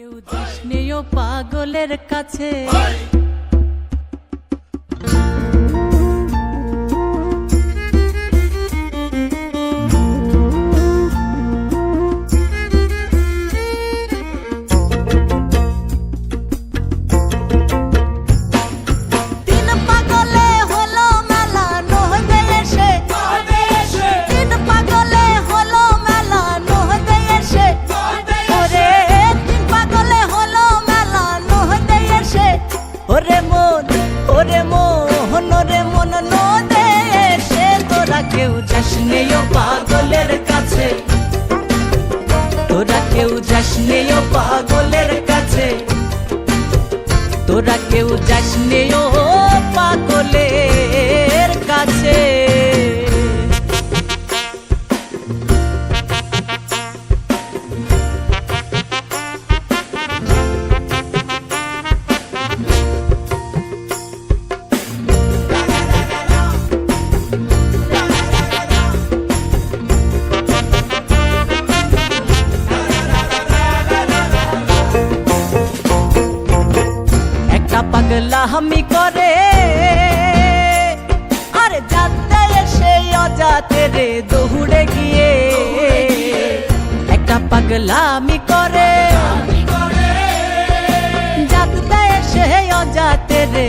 কেউ তৃষ্ণেয় পাগলের কাছে। মন ওরে মন রে মন নদে, সে তোরা কেউ যাস নেও পাগলের কাছে। তোরা কেউ যাস নেও পাগলের কাছে। তোরা কেউ যাস নেও একটা পাগলা হামি করে। আর যাতে এসে অজাতে রে দৌড়ে গিয়ে একটা পাগলা আমি করে। যাতে এসে অজাতে রে